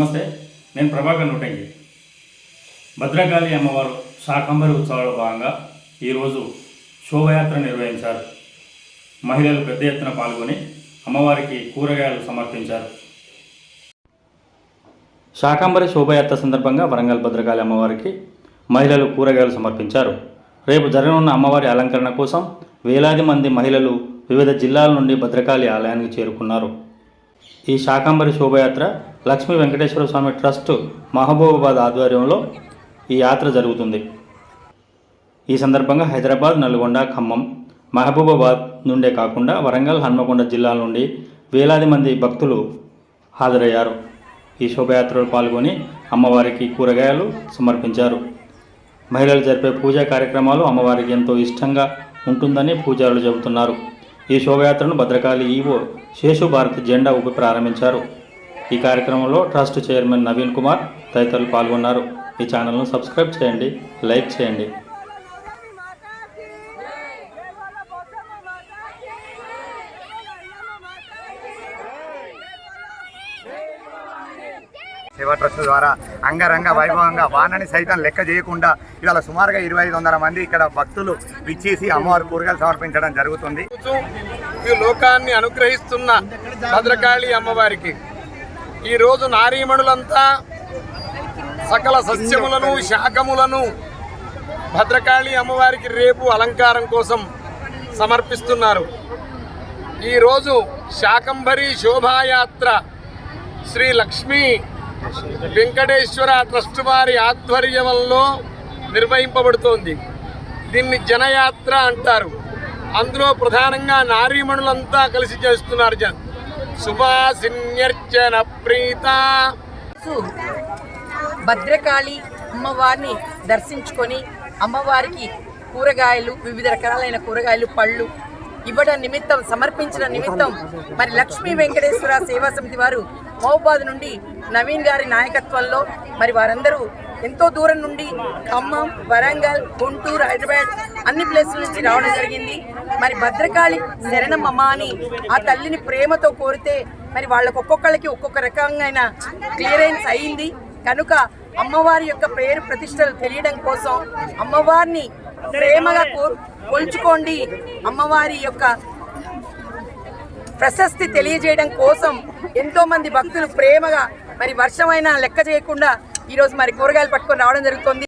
నమస్తే నేను ప్రభాకర్ నుటంగి. భద్రకాళి అమ్మవారు శాకంబరి ఉత్సవాల భాగంగా ఈరోజు శోభయాత్ర నిర్వహించారు. మహిళలు పెద్ద ఎత్తున పాల్గొని అమ్మవారికి కూరగాయలు సమర్పించారు. శాకంబరి శోభయాత్ర సందర్భంగా వరంగల్ భద్రకాళి అమ్మవారికి మహిళలు కూరగాయలు సమర్పించారు. రేపు జరగనున్న అమ్మవారి అలంకరణ కోసం వేలాది మంది మహిళలు వివిధ జిల్లాల నుండి భద్రకాళి ఆలయానికి చేరుకున్నారు. ఈ శాకంబరి శోభయాత్ర లక్ష్మీ వెంకటేశ్వర స్వామి ట్రస్ట్ మహబూబాబాద్ ఆధ్వర్యంలో ఈ యాత్ర జరుగుతుంది. ఈ సందర్భంగా హైదరాబాద్ నల్గొండ ఖమ్మం మహబూబాబాద్ నుండే కాకుండా వరంగల్ హన్మకొండ జిల్లాల నుండి వేలాది మంది భక్తులు హాజరయ్యారు. ఈ శోభయాత్రలో పాల్గొని అమ్మవారికి కూరగాయలు సమర్పించారు. మహిళలు జరిపే పూజా కార్యక్రమాలు అమ్మవారికి ఎంతో ఇష్టంగా ఉంటుందని పూజారులు చెబుతున్నారు. ఈ శోభయాత్రను భద్రకాళి ఈవో శేషు భారత్ జెండా ఊపి ప్రారంభించారు. ఈ కార్యక్రమంలో ట్రస్ట్ చైర్మన్ నవీన్ కుమార్ తదితరులు పాల్గొన్నారు. ఈ ఛానల్ను సబ్స్క్రైబ్ చేయండి లైక్ చేయండి. సేవా ట్రస్ట్ ద్వారా అంగరంగ వైభవంగా వానని సైతం లెక్క చేయకుండా ఇవాళ సుమారుగా ఇరవై ఐదు వందల మంది ఇక్కడ భక్తులు విచ్చేసి అమ్మవారి కూరగాయలు సమర్పించడం జరుగుతుంది. ఈ లోకాన్ని అనుగ్రహిస్తున్న భద్రకాళి అమ్మవారికి ఈరోజు నారీమణులంతా సకల సస్యములను శాఖములను భద్రకాళి అమ్మవారికి రేపు అలంకారం కోసం సమర్పిస్తున్నారు. ఈరోజు శాకంభరి శోభాయాత్ర శ్రీ లక్ష్మీ వెంకటేశ్వర ట్రస్ట్ వారి ఆధ్వర్యంలో నిర్వహింపబడుతోంది. దీన్ని జనయాత్ర అంటారు. అందులో ప్రధానంగా నారీమణులంతా కలిసి చేస్తున్నారు జన్. సుభాసిన్యర్చన ప్రీత. భద్రకాళి అమ్మవారిని దర్శించుకొని అమ్మవారికి కూరగాయలు వివిధ రకాలైన కూరగాయలు పళ్ళు ఇవ్వడం నిమిత్తం సమర్పించిన నిమిత్తం మరి లక్ష్మీ వెంకటేశ్వర సేవా సమితి వారు మహబాద్ నుండి నవీన్ గారి నాయకత్వంలో మరి వారందరూ ఎంతో దూరం నుండి ఖమ్మం వరంగల్ గుంటూరు హైదరాబాద్ అన్ని ప్లేసుల నుంచి రావడం జరిగింది. మరి భద్రకాళి శరణమ్మ అని ఆ తల్లిని ప్రేమతో కోరితే మరి వాళ్ళకు ఒక్కొక్కళ్ళకి ఒక్కొక్క రకంగా క్లియరెన్స్ అయింది. కనుక అమ్మవారి యొక్క పేరు ప్రతిష్టలు తెలియడం కోసం అమ్మవారిని ప్రేమగా కో- కొలుచుకోండి. అమ్మవారి యొక్క ప్రశస్తి తెలియజేయడం కోసం ఎంతో మంది భక్తులు ప్రేమగా మరి వర్షమైనా లెక్క చేయకుండా ఈరోజు మరి కూరగాయలు పట్టుకొని రావడం జరుగుతుంది.